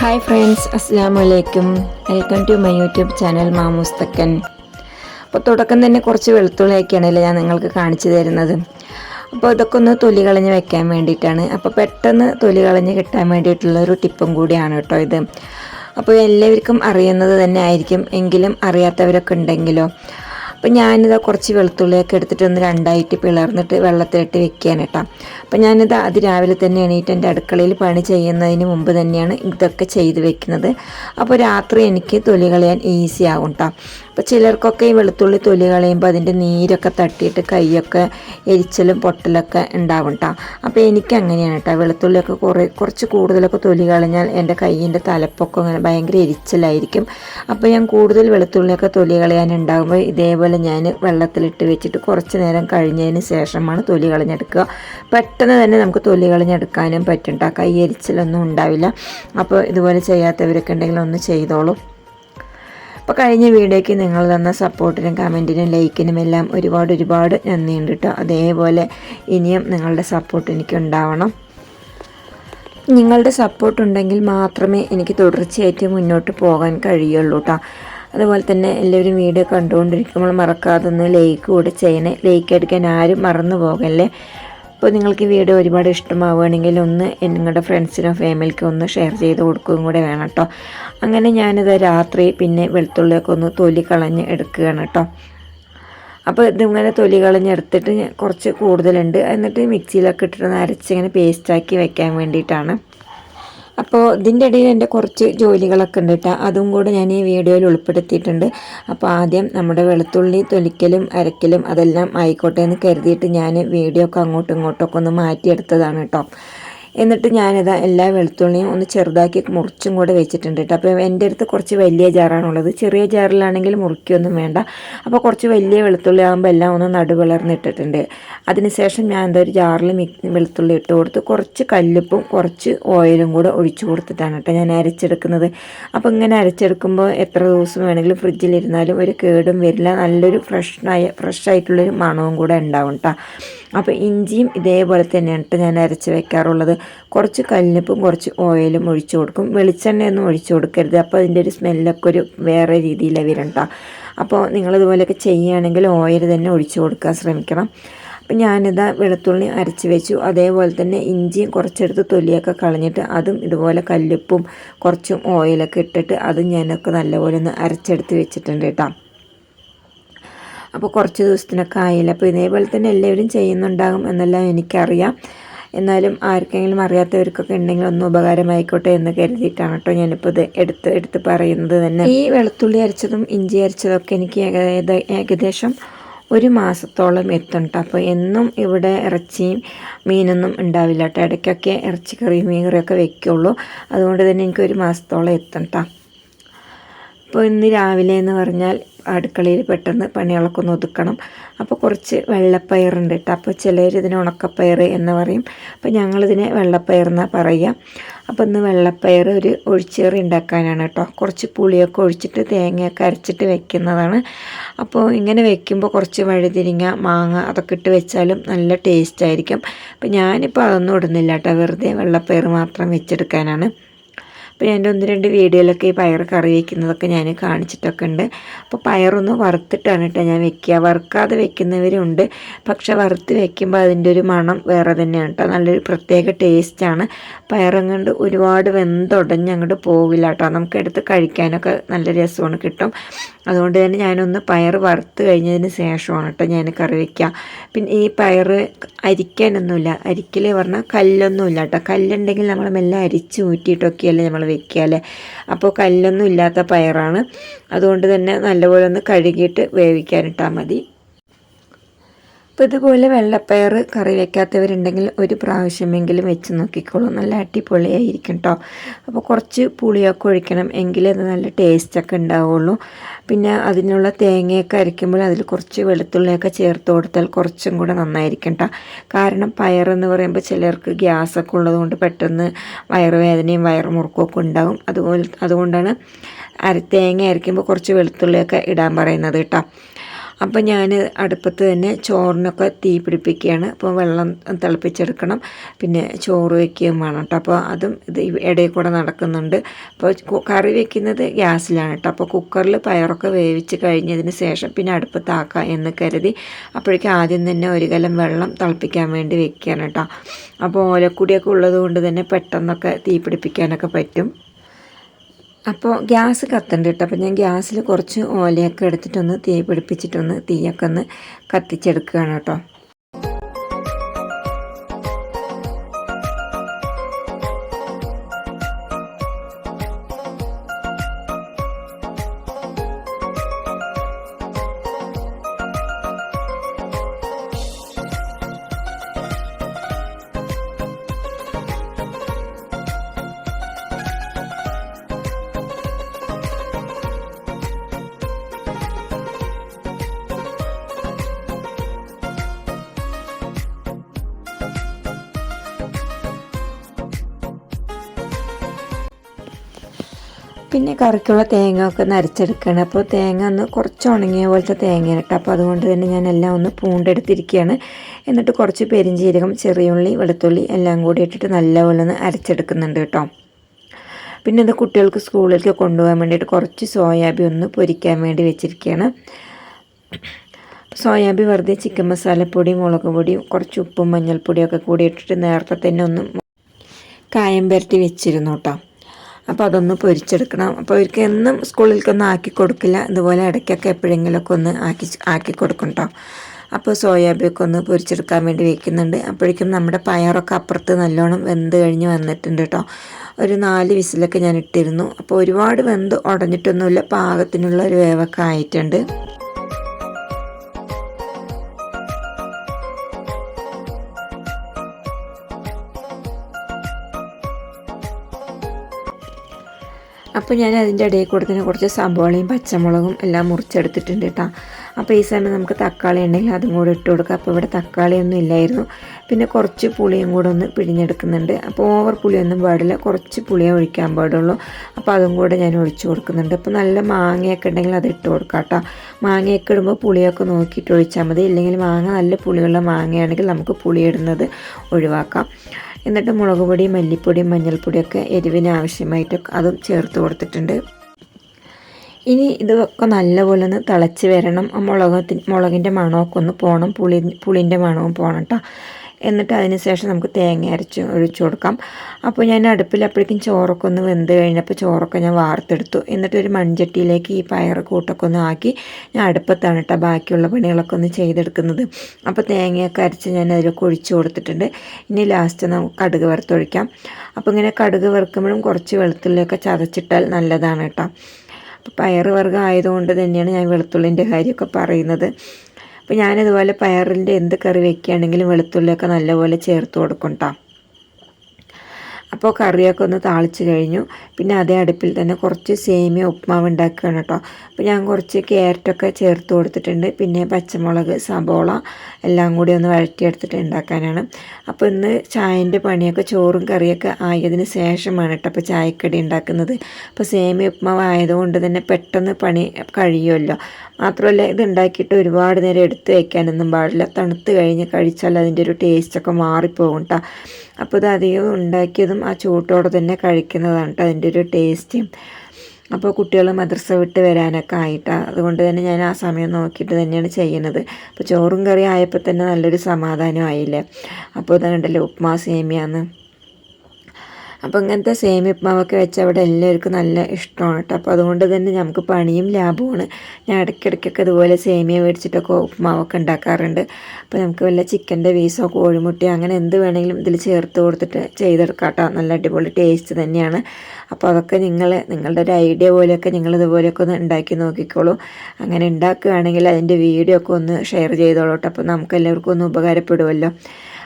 Hi friends അസ്സാം വലൈക്കും welcome to my YouTube channel മാമൂസ്തക്കൻ അപ്പോൾ തുടക്കം തന്നെ കുറച്ച് വെളുത്തുള്ളിയൊക്കെയാണല്ലോ ഞാൻ നിങ്ങൾക്ക് കാണിച്ചു തരുന്നത്. അപ്പോൾ ഇതൊക്കെ ഒന്ന് തൊലി കളഞ്ഞ് വെക്കാൻ വേണ്ടിയിട്ടാണ്. അപ്പോൾ പെട്ടെന്ന് തൊലി കളഞ്ഞ് കിട്ടാൻ വേണ്ടിയിട്ടുള്ള ഒരു ടിപ്പും കൂടിയാണ് കേട്ടോ ഇത്. അപ്പോൾ എല്ലാവർക്കും അറിയുന്നത് തന്നെ ആയിരിക്കും. എങ്കിലും അറിയാത്തവരൊക്കെ ഉണ്ടെങ്കിലോ? അപ്പോൾ ഞാനിത് കുറച്ച് വെളുത്തുള്ളിയൊക്കെ എടുത്തിട്ട് ഒന്ന് രണ്ടായിട്ട് പിളർന്നിട്ട് വെള്ളത്തിലിട്ട് വെക്കാൻ കേട്ടോ. അപ്പോൾ ഞാനിത് അതിരാവിലെ തന്നെ എണീറ്റ് എന്റെ അടുക്കളയിൽ പണി ചെയ്യുന്നതിന് മുമ്പ് തന്നെയാണ് ഇതൊക്കെ ചെയ്ത് വെക്കുന്നത്. അപ്പോൾ രാത്രി എനിക്ക് തൊലി കളയാൻ ഈസി ആകും കേട്ടോ അപ്പോൾ ചിലർക്കൊക്കെ ഈ വെളുത്തുള്ളി തൊലി കളയുമ്പോൾ അതിന്റെ നീരൊക്കെ തട്ടിയിട്ട് കൈയൊക്കെ എരിച്ചലും പൊട്ടലൊക്കെ ഉണ്ടാവും കേട്ടോ അപ്പോൾ എനിക്ക് അങ്ങനെയാണ് കേട്ടോ വെളുത്തുള്ളിയൊക്കെ കുറേ കുറച്ച് കൂടുതലൊക്കെ തൊലി കളഞ്ഞാൽ എന്റെ കൈയിന്റെ തലപ്പൊക്കെ അങ്ങനെ ഭയങ്കര എരിച്ചലായിരിക്കും. അപ്പോൾ ഞാൻ കൂടുതൽ വെളുത്തുള്ളിയൊക്കെ തൊലി കളയാനുണ്ടാകുമ്പോൾ ഇതേപോലെ ഞാൻ വെള്ളത്തിലിട്ട് വെച്ചിട്ട് കുറച്ച് നേരം കഴിഞ്ഞതിന് ശേഷമാണ് തൊലി കളഞ്ഞെടുക്കുക. പെട്ടെന്ന് തന്നെ നമുക്ക് തൊലി കളഞ്ഞെടുക്കാനും പറ്റും കേട്ടോ കൈ എരിച്ചിലൊന്നും ഉണ്ടാവില്ല. അപ്പോൾ ഇതുപോലെ ചെയ്യാത്തവരൊക്കെ ഉണ്ടെങ്കിൽ ഒന്ന് ചെയ്തോളൂ. അപ്പോൾ കഴിഞ്ഞ വീഡിയോയ്ക്ക് നിങ്ങൾ തന്ന സപ്പോർട്ടിനും കമന്റിനും ലൈക്കിനും എല്ലാം ഒരുപാട് ഒരുപാട് നന്ദിയുണ്ട് കേട്ടോ അതേപോലെ ഇനിയും നിങ്ങളുടെ സപ്പോർട്ട് എനിക്ക് ഉണ്ടാവണം. നിങ്ങളുടെ സപ്പോർട്ട് ഉണ്ടെങ്കിൽ മാത്രമേ എനിക്ക് തുടർച്ചയായിട്ട് മുന്നോട്ട് പോകാൻ കഴിയുള്ളൂ കേട്ടോ അതുപോലെ തന്നെ എല്ലാവരും വീഡിയോ കണ്ടുകൊണ്ടിരിക്കുമ്പോൾ മറക്കാതെ ഒന്ന് ലൈക്ക് കൂടെ ചെയ്യണേ. ലൈക്ക് അടിക്കാൻ ആരും മറന്നു പോകല്ലേ? അപ്പോൾ നിങ്ങൾക്ക് ഈ വീഡിയോ ഒരുപാട് ഇഷ്ടമാവുകയാണെങ്കിൽ ഒന്ന് നിങ്ങളുടെ ഫ്രണ്ട്സിനോ ഫാമിലിക്കോ ഒന്ന് ഷെയർ ചെയ്ത് കൊടുക്കുകയും കൂടെ വേണം കേട്ടോ. അങ്ങനെ ഞാനിത് രാത്രി പിന്നെ വെളുത്തുള്ളിയൊക്കെ ഒന്ന് തൊലി കളഞ്ഞ് എടുക്കുകയാണ് കേട്ടോ. അപ്പോൾ ഇതിങ്ങനെ തൊലി കളഞ്ഞെടുത്തിട്ട് കുറച്ച് കൂടുതലുണ്ട്. എന്നിട്ട് മിക്സിയിലൊക്കെ ഇട്ടിട്ട് അരച്ചിങ്ങനെ പേസ്റ്റാക്കി വെക്കാൻ വേണ്ടിയിട്ടാണ്. അപ്പോൾ ഇതിന്റെ ഇടയിൽ എന്റെ കുറച്ച് ജോലികളൊക്കെ ഉണ്ട് കേട്ടോ അതും കൂടെ ഞാൻ ഈ വീഡിയോയിൽ ഉൾപ്പെടുത്തിയിട്ടുണ്ട്. അപ്പോൾ ആദ്യം നമ്മുടെ വെളുത്തുള്ളി തൊലിക്കലും അരക്കലും അതെല്ലാം ആയിക്കോട്ടെ എന്ന് കരുതിയിട്ട് ഞാൻ വീഡിയോ ഒക്കെ അങ്ങോട്ടും ഇങ്ങോട്ടൊക്കെ ഒന്ന് മാറ്റിയെടുത്തതാണ് കേട്ടോ എന്നിട്ട് ഞാനിത് എല്ലാ വെളുത്തുള്ളിയും ഒന്ന് ചെറുതാക്കി മുറിച്ചും കൂടെ വെച്ചിട്ടുണ്ട് കേട്ടോ അപ്പോൾ എന്റെ അടുത്ത് കുറച്ച് വലിയ ജാറാണുള്ളത്. ചെറിയ ജാറിലാണെങ്കിൽ മുറിക്കൊന്നും വേണ്ട. അപ്പോൾ കുറച്ച് വലിയ വെളുത്തുള്ളി ആകുമ്പോൾ എല്ലാം ഒന്ന് നടുവിളർന്നിട്ടിട്ടുണ്ട്. അതിനുശേഷം ഞാൻ എന്താ ഒരു ജാറിൽ വെളുത്തുള്ളി ഇട്ട് കൊടുത്ത് കുറച്ച് കല്ലുപ്പും കുറച്ച് ഓയിലും കൂടെ ഒഴിച്ചു കൊടുത്തിട്ടാണ് കേട്ടോ ഞാൻ അരച്ചെടുക്കുന്നത്. അപ്പോൾ ഇങ്ങനെ അരച്ചെടുക്കുമ്പോൾ എത്ര ദിവസം വേണമെങ്കിലും ഫ്രിഡ്ജിലിരുന്നാലും ഒരു കേടും വരില്ല. നല്ലൊരു ഫ്രഷായ ഫ്രഷ് ആയിട്ടുള്ളൊരു മണവും കൂടെ ഉണ്ടാവും കേട്ടോ അപ്പോൾ ഇഞ്ചിയും ഇതേപോലെ തന്നെയാണ് കേട്ടോ ഞാൻ അരച്ച് വെക്കാറുള്ളത്. കുറച്ച് കല്ലിപ്പും കുറച്ച് ഓയിലും ഒഴിച്ചു കൊടുക്കും. വെളിച്ചെണ്ണയൊന്നും ഒഴിച്ചു കൊടുക്കരുത്. അപ്പോൾ അതിന്റെ ഒരു സ്മെല്ലൊക്കെ ഒരു വേറെ രീതിയിലാണ് വരണ്ട. അപ്പോൾ നിങ്ങളിതുപോലെയൊക്കെ ചെയ്യുകയാണെങ്കിൽ ഓയിൽ തന്നെ ഒഴിച്ചു കൊടുക്കാൻ ശ്രമിക്കണം. അപ്പം ഞാനിതാ വെളുത്തുള്ളി അരച്ച് വെച്ചു. അതേപോലെ തന്നെ ഇഞ്ചിയും കുറച്ചെടുത്ത് തൊലിയൊക്കെ കളഞ്ഞിട്ട് അതും ഇതുപോലെ കല്ലുപ്പും കുറച്ചും ഓയിലൊക്കെ ഇട്ടിട്ട് അതും ഞാനൊക്കെ നല്ലപോലെ ഒന്ന് അരച്ചെടുത്ത് വെച്ചിട്ടുണ്ട് കേട്ടോ. അപ്പോൾ കുറച്ച് ദിവസത്തിനൊക്കെ ആയില്ല. അപ്പോൾ ഇതേപോലെ തന്നെ എല്ലാവരും ചെയ്യുന്നുണ്ടാകും എന്നെല്ലാം എനിക്കറിയാം. എന്നാലും ആർക്കെങ്കിലും അറിയാത്തവർക്കൊക്കെ ഉണ്ടെങ്കിൽ ഒന്ന് ഉപകാരമായിക്കോട്ടെ എന്ന് കരുതിയിട്ടാണ് കേട്ടോ ഞാനിപ്പോൾ ഇത് എടുത്ത് എടുത്ത് പറയുന്നത് തന്നെ. ഈ വെളുത്തുള്ളി അരച്ചതും ഇഞ്ചി അരച്ചതൊക്കെ എനിക്ക് ഏകദേശം ഒരു മാസത്തോളം എത്തും അപ്പോൾ എന്നും ഇവിടെ ഇറച്ചിയും മീനൊന്നും ഉണ്ടാവില്ല കേട്ടോ. ഇടയ്ക്കൊക്കെ ഇറച്ചിക്കറിയും മീൻ കറിയൊക്കെ വയ്ക്കുള്ളൂ അതുകൊണ്ട് തന്നെ എനിക്ക് ഒരു മാസത്തോളം എത്തും കേട്ടോ. അപ്പോൾ ഇന്ന് രാവിലെ എന്ന് പറഞ്ഞാൽ അടുക്കളയിൽ പെട്ടെന്ന് പണികളൊക്കെ ഒന്ന് ഒതുക്കണം. അപ്പോൾ കുറച്ച് വെള്ളപ്പയറുണ്ട് കേട്ടോ അപ്പോൾ ചിലർ ഇതിന് ഉണക്കപ്പയർ എന്ന് പറയും. അപ്പോൾ ഞങ്ങളിതിനെ വെള്ളപ്പയർ എന്നാണ് പറയുക അപ്പോൾ ഇന്ന് വെള്ളപ്പയർ ഒരു ഒഴിച്ചേറി ഉണ്ടാക്കാനാണ് കേട്ടോ കുറച്ച് പുളിയൊക്കെ ഒഴിച്ചിട്ട് തേങ്ങയൊക്കെ അരച്ചിട്ട് വെക്കുന്നതാണ്. അപ്പോൾ ഇങ്ങനെ വെക്കുമ്പോൾ കുറച്ച് വഴുതിരിങ്ങ മാങ്ങ അതൊക്കെ ഇട്ട് വെച്ചാലും നല്ല ടേസ്റ്റ് ആയിരിക്കും. അപ്പോൾ ഞാനിപ്പോൾ അതൊന്നും ഇടുന്നില്ല കേട്ടോ വെറുതെ വെള്ളപ്പയർ മാത്രം വെച്ചെടുക്കാനാണ്. അപ്പോൾ എന്റെ ഒന്ന് രണ്ട് വീഡിയോയിലൊക്കെ ഈ പയർ കറി വയ്ക്കുന്നതൊക്കെ ഞാൻ കാണിച്ചിട്ടൊക്കെ ഉണ്ട്. അപ്പോൾ പയറൊന്ന് വറുത്തിട്ടാണ് കേട്ടോ ഞാൻ വെക്കുക. വറുക്കാതെ വെക്കുന്നവരുണ്ട്. പക്ഷെ വറുത്ത് വെക്കുമ്പോൾ അതിന്റെ ഒരു മണം വേറെ തന്നെയാണ് കേട്ടോ. നല്ലൊരു പ്രത്യേക ടേസ്റ്റാണ് പയറങ്ങണ്ട് ഒരുപാട് വെന്തുടഞ്ഞ് അങ്ങോട്ട് പോകില്ല കേട്ടോ. നമുക്ക് എടുത്ത് കഴിക്കാനൊക്കെ നല്ല രസമാണ് കിട്ടും. അതുകൊണ്ട് തന്നെ ഞാനൊന്ന് പയർ വറുത്ത് കഴിഞ്ഞതിന് ശേഷമാണ് കേട്ടോ ഞാൻ കറി വയ്ക്കുക പിന്നെ ഈ പയർ അരിക്കാനൊന്നുമില്ല. അരിക്കൽ പറഞ്ഞാൽ കല്ലൊന്നുമില്ല കേട്ടോ. കല്ലുണ്ടെങ്കിൽ നമ്മൾ മെല്ലെ അരിച്ച് ഊറ്റിയിട്ടൊക്കെയല്ലേ നമ്മൾ വെക്കുക അല്ലേ? അപ്പോൾ കല്ലൊന്നും ഇല്ലാത്ത പയറാണ്. അതുകൊണ്ട് തന്നെ നല്ലപോലെ ഒന്ന് കഴുകിയിട്ട് വേവിക്കാനിട്ടാൽ മതി. അപ്പോൾ ഇതുപോലെ വെള്ളപ്പയർ കറി വെക്കാത്തവരുണ്ടെങ്കിൽ ഒരു പ്രാവശ്യമെങ്കിലും വെച്ച് നോക്കിക്കോളൂ. നല്ല അടിപൊളിയായിരിക്കും കേട്ടോ അപ്പോൾ കുറച്ച് പുളിയൊക്കെ ഒഴിക്കണം എങ്കിലേ അത് നല്ല ടേസ്റ്റൊക്കെ ഉണ്ടാവുള്ളൂ. പിന്നെ അതിനുള്ള തേങ്ങയൊക്കെ അരയ്ക്കുമ്പോൾ അതിൽ കുറച്ച് വെളുത്തുള്ളിയൊക്കെ ചേർത്ത് കൊടുത്താൽ കുറച്ചും കൂടെ നന്നായിരിക്കും കേട്ടോ കാരണം പയറെന്ന് പറയുമ്പോൾ ചിലർക്ക് ഗ്യാസൊക്കെ ഉള്ളതുകൊണ്ട് പെട്ടെന്ന് വയറുവേദനയും വയറുമുറുക്കുമൊക്കെ ഉണ്ടാകും അതുപോലെ അതുകൊണ്ടാണ് അര തേങ്ങ അരയ്ക്കുമ്പോൾ കുറച്ച് വെളുത്തുള്ളിയൊക്കെ ഇടാൻ പറയുന്നത് കേട്ടോ അപ്പോൾ ഞാൻ അടുപ്പത്ത് തന്നെ ചോറിനൊക്കെ തീ പിടിപ്പിക്കുകയാണ്. അപ്പോൾ വെള്ളം തിളപ്പിച്ചെടുക്കണം. പിന്നെ ചോറ് വയ്ക്കുകയും വേണം കേട്ടോ അപ്പോൾ അതും ഇത് ഇടയിൽ കൂടെ നടക്കുന്നുണ്ട്. അപ്പോൾ കറി വയ്ക്കുന്നത് ഗ്യാസിലാണ് കേട്ടോ അപ്പോൾ കുക്കറിൽ പയറൊക്കെ വേവിച്ച് കഴിഞ്ഞതിന് ശേഷം പിന്നെ അടുപ്പത്താക്കാം എന്ന് കരുതി അപ്പോഴേക്കും ആദ്യം തന്നെ ഒരു കലം വെള്ളം തിളപ്പിക്കാൻ വേണ്ടി വെക്കുകയാണ് കേട്ടോ അപ്പോൾ ഓലക്കുടിയൊക്കെ ഉള്ളത് കൊണ്ട് തന്നെ പെട്ടെന്നൊക്കെ തീ പിടിപ്പിക്കാനൊക്കെ പറ്റും. അപ്പോൾ ഗ്യാസ് കത്തണ്ട് കേട്ടോ അപ്പോൾ ഞാൻ ഗ്യാസിൽ കുറച്ച് ഓലയൊക്കെ എടുത്തിട്ടൊന്ന് തീ പിടിപ്പിച്ചിട്ടൊന്ന് തീയൊക്കെ ഒന്ന് കത്തിച്ചെടുക്കുകയാണ് കേട്ടോ പിന്നെ കറിക്കുള്ള തേങ്ങ ഒക്കെ നരച്ചെടുക്കുകയാണ് അപ്പോൾ തേങ്ങ ഒന്ന് കുറച്ച് ഉണങ്ങിയ പോലത്തെ തേങ്ങ കേട്ടോ അപ്പോൾ അതുകൊണ്ട് തന്നെ ഞാൻ എല്ലാം ഒന്ന് പൂണ്ടെടുത്തിരിക്കുകയാണ്. എന്നിട്ട് കുറച്ച് പെരിഞ്ചീരകം ചെറിയുള്ളി വെളുത്തുള്ളി എല്ലാം കൂടി ഇട്ടിട്ട് നല്ലപോലെ ഒന്ന് അരച്ചെടുക്കുന്നുണ്ട് കേട്ടോ. പിന്നെ ഇത് കുട്ടികൾക്ക് സ്കൂളിലേക്ക് കൊണ്ടുപോകാൻ വേണ്ടിയിട്ട് കുറച്ച് സോയാബി ഒന്ന് പൊരിക്കാൻ വേണ്ടി വെച്ചിരിക്കുകയാണ്. സോയാബി വെറുതെ ചിക്കൻ മസാലപ്പൊടി മുളക് പൊടി കുറച്ച് ഉപ്പും മഞ്ഞൾപ്പൊടിയൊക്കെ കൂടി ഇട്ടിട്ട് നേരത്തെ തന്നെ ഒന്ന് കായം പുരട്ടി വെച്ചിരുന്നു കേട്ടോ. അപ്പോൾ അതൊന്ന് പൊരിച്ചെടുക്കണം. അപ്പോൾ അവർക്ക് എന്നും സ്കൂളിലേക്കൊന്നും ആക്കി കൊടുക്കില്ല. ഇതുപോലെ ഇടയ്ക്കൊക്കെ എപ്പോഴെങ്കിലുമൊക്കെ ഒന്ന് ആക്കി ആക്കി കൊടുക്കും കേട്ടോ അപ്പോൾ സോയാബിയൊക്കെ ഒന്ന് പൊരിച്ചെടുക്കാൻ വേണ്ടി വെക്കുന്നുണ്ട്. അപ്പോഴേക്കും നമ്മുടെ പയറൊക്കെ അപ്പുറത്ത് നല്ലോണം വെന്ത് കഴിഞ്ഞ് വന്നിട്ടുണ്ട് കേട്ടോ ഒരു നാല് വിസിലൊക്കെ ഞാൻ ഇട്ടിരുന്നു. അപ്പോൾ ഒരുപാട് വെന്ത് ഉടഞ്ഞിട്ടൊന്നുമില്ല. പാകത്തിനുള്ള ഒരു വേവൊക്കെ ആയിട്ടുണ്ട്. അപ്പോൾ ഞാൻ അതിന്റെ ഇടയിൽ കൂടെ തന്നെ കുറച്ച് സബോളയും പച്ചമുളകും എല്ലാം മുറിച്ചെടുത്തിട്ടുണ്ട് കേട്ടോ അപ്പോൾ ഈ സമയം നമുക്ക് തക്കാളി ഉണ്ടെങ്കിൽ അതും കൂടെ ഇട്ട് കൊടുക്കുക അപ്പോൾ ഇവിടെ തക്കാളിയൊന്നും ഇല്ലായിരുന്നു. പിന്നെ കുറച്ച് പുളിയും കൂടെ ഒന്ന് പിഴിഞ്ഞെടുക്കുന്നുണ്ട്. അപ്പോൾ ഓവർ പുളിയൊന്നും പാടില്ല. കുറച്ച് പുളിയേ ഒഴിക്കാൻ പാടുള്ളൂ. അപ്പോൾ അതും കൂടെ ഞാൻ ഒഴിച്ചു കൊടുക്കുന്നുണ്ട്. അപ്പോൾ നല്ല മാങ്ങയൊക്കെ ഉണ്ടെങ്കിൽ അത് ഇട്ട് കൊടുക്കാം കേട്ടോ മാങ്ങയൊക്കെ ഇടുമ്പോൾ പുളിയൊക്കെ നോക്കിയിട്ട് ഒഴിച്ചാൽ മതി. ഇല്ലെങ്കിൽ മാങ്ങ നല്ല പുളിയുള്ള മാങ്ങയാണെങ്കിൽ നമുക്ക് പുളിയിടുന്നത് ഒഴിവാക്കാം. എന്നിട്ട് മുളക് പൊടി മല്ലിപ്പൊടി മഞ്ഞൾപ്പൊടിയൊക്കെ എരിവിന് ആവശ്യമായിട്ട് അതും ചേർത്ത് കൊടുത്തിട്ടുണ്ട്. ഇനി ഇതൊക്കെ നല്ലപോലെ ഒന്ന് തിളച്ച് വരണം. ആ മുളകത്തി മുളകിന്റെ മണമൊക്കെ ഒന്ന് പോകണം പുളി പുളിന്റെ മണവും പോകണം കേട്ടോ. എന്നിട്ട് അതിന് ശേഷം നമുക്ക് തേങ്ങ അരച്ച് ഒഴിച്ചു കൊടുക്കാം. അപ്പോൾ ഞാൻ അടുപ്പിൽ അപ്പോഴേക്കും ചോറൊക്കെ ഒന്ന് വെന്ത് കഴിഞ്ഞപ്പോൾ ചോറൊക്കെ ഞാൻ വാർത്തെടുത്തു. എന്നിട്ട് ഒരു മൺചട്ടിയിലേക്ക് ഈ പയർ കൂട്ടൊക്കെ ഒന്ന് ആക്കി ഞാൻ അടുപ്പത്താണ് കേട്ടോ ബാക്കിയുള്ള പണികളൊക്കെ ഒന്ന് ചെയ്തെടുക്കുന്നത്. അപ്പോൾ തേങ്ങയൊക്കെ അരച്ച് ഞാൻ അതിലൊക്കെ ഒഴിച്ചു കൊടുത്തിട്ടുണ്ട്. ഇനി ലാസ്റ്റ് നമുക്ക് കടുക് വറുത്തൊഴിക്കാം അപ്പോൾ ഇങ്ങനെ കടുക് വറുക്കുമ്പോഴും കുറച്ച് വെളുത്തുള്ളിയൊക്കെ ചതച്ചിട്ടാൽ നല്ലതാണ് കേട്ടോ. അപ്പോൾ പയർ വർഗം ആയതുകൊണ്ട് തന്നെയാണ് ഞാൻ വെളുത്തുള്ളിന്റെ കാര്യമൊക്കെ പറയുന്നത്. അപ്പോൾ ഞാനിതുപോലെ പയറിന്റെ എന്ത് കറി വെക്കുകയാണെങ്കിലും വെളുത്തുള്ളിയൊക്കെ നല്ലപോലെ ചേർത്ത് കൊടുക്കും കേട്ടോ അപ്പോൾ കറിയൊക്കെ ഒന്ന് താളിച്ച് കഴിഞ്ഞു. പിന്നെ അതേ അടുപ്പിൽ തന്നെ കുറച്ച് സേമിയ ഉപ്മാവ് ഉണ്ടാക്കുകയാണ് കേട്ടോ. അപ്പോൾ ഞാൻ കുറച്ച് ക്യാരറ്റൊക്കെ ചേർത്ത് കൊടുത്തിട്ടുണ്ട്. പിന്നെ പച്ചമുളക് സബോള എല്ലാം കൂടി ഒന്ന് വഴറ്റിയെടുത്തിട്ട് ഉണ്ടാക്കാനാണ്. അപ്പോൾ ഇന്ന് ചായന്റെ പണിയൊക്കെ ചോറും കറിയൊക്കെ ആയതിന് ശേഷമാണ് കേട്ടോ അപ്പോൾ ചായക്കടി ഉണ്ടാക്കുന്നത്. അപ്പോൾ സേമിയ ഉപ്മാവ് ആയതുകൊണ്ട് തന്നെ പെട്ടെന്ന് പണി കഴിയുമല്ലോ. മാത്രമല്ല ഇത് ഉണ്ടാക്കിയിട്ട് ഒരുപാട് നേരം എടുത്ത് വയ്ക്കാനൊന്നും പാടില്ല. തണുത്ത് കഴിഞ്ഞ് കഴിച്ചാൽ അതിന്റെ ഒരു ടേസ്റ്റൊക്കെ മാറിപ്പോകും കേട്ടോ. അപ്പോൾ ഇത് അധികം ഉണ്ടാക്കിയതും ആ ചൂട്ടോടെ തന്നെ കഴിക്കുന്നതാണ് കേട്ടോ അതിന്റെ ഒരു ടേസ്റ്റ്. അപ്പോൾ കുട്ടികൾ മദ്രസ വിട്ട് വരാനൊക്കെ ആയിട്ടാണ് അതുകൊണ്ട് തന്നെ ഞാൻ ആ സമയം നോക്കിയിട്ട് തന്നെയാണ് ചെയ്യുന്നത്. അപ്പോൾ ചോറും കറി ആയപ്പോൾ തന്നെ നല്ലൊരു സമാധാനം ആയില്ലേ? അപ്പോൾ ഉണ്ടല്ലോ ഉപ്മാ സേമിയാന്ന്. അപ്പോൾ ഇങ്ങനത്തെ സേമിയ ഉപ്മാവൊക്കെ വെച്ചാൽ അവിടെ എല്ലാവർക്കും നല്ല ഇഷ്ടമാണ് കേട്ടോ. അപ്പോൾ അതുകൊണ്ട് തന്നെ നമുക്ക് പണിയും ലാഭമാണ് ഞാൻ ഇടയ്ക്കിടയ്ക്കൊക്കെ ഇതുപോലെ സേമിയ മേടിച്ചിട്ടൊക്കെ ഉപ്മാവൊക്കെ ഉണ്ടാക്കാറുണ്ട്. അപ്പോൾ നമുക്ക് വല്ല ചിക്കന്റെ പീസോ കോഴിമുട്ടയോ അങ്ങനെ എന്ത് വേണമെങ്കിലും ഇതിൽ ചേർത്ത് കൊടുത്തിട്ട് ചെയ്തെടുക്കാം കേട്ടോ. നല്ല അടിപൊളി ടേസ്റ്റ് തന്നെയാണ്. അപ്പോൾ അതൊക്കെ നിങ്ങൾ നിങ്ങളുടെ ഒരു ഐഡിയ പോലെയൊക്കെ നിങ്ങൾ ഇതുപോലെയൊക്കെ ഒന്ന് ഉണ്ടാക്കി നോക്കിക്കോളൂ. അങ്ങനെ ഉണ്ടാക്കുകയാണെങ്കിൽ അതിന്റെ വീഡിയോ ഒക്കെ ഒന്ന് ഷെയർ ചെയ്തോളൂ കേട്ടോ. അപ്പോൾ നമുക്ക് എല്ലാവർക്കും ഒന്ന് ഉപകാരപ്പെടുമല്ലോ.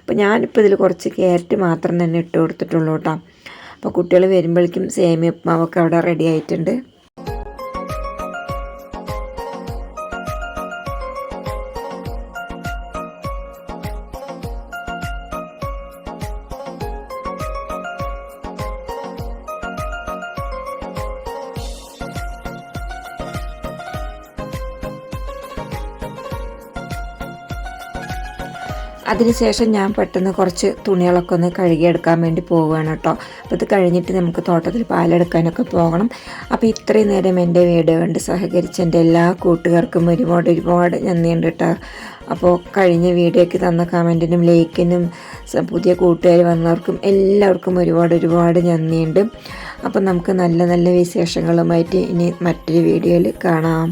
അപ്പോൾ ഞാനിപ്പോൾ ഇതിൽ കുറച്ച് ക്യാരറ്റ് മാത്രം തന്നെ ഇട്ട് കൊടുത്തിട്ടുള്ളൂ കേട്ടോ. അപ്പോൾ കുട്ടികൾ വരുമ്പോഴേക്കും സേമിയ ഉപ്മാവൊക്കെ അവിടെ റെഡി ആയിട്ടുണ്ട്. അതിനുശേഷം ഞാൻ പെട്ടെന്ന് കുറച്ച് തുണികളൊക്കെ ഒന്ന് കഴുകിയെടുക്കാൻ വേണ്ടി പോവുകയാണ് കേട്ടോ. അപ്പോൾ ഇത് കഴിഞ്ഞിട്ട് നമുക്ക് തോട്ടത്തിൽ പാലെടുക്കാനൊക്കെ പോകണം. അപ്പോൾ ഇത്രയും നേരം എന്റെ വീഡിയോ കണ്ട് സഹകരിച്ച എന്റെ എല്ലാ കൂട്ടുകാർക്കും ഒരുപാട് ഒരുപാട് നന്ദിയുണ്ട് കേട്ടോ. അപ്പോൾ കഴിഞ്ഞ വീഡിയോയ്ക്ക് തന്ന കമന്റിനും ലൈക്കിനും പുതിയ കൂട്ടുകാർ വന്നവർക്കും എല്ലാവർക്കും ഒരുപാട് ഒരുപാട് നന്ദിയുണ്ട്. അപ്പം നമുക്ക് നല്ല നല്ല വിശേഷങ്ങളുമായിട്ട് ഇനി മറ്റൊരു വീഡിയോയിൽ കാണാം.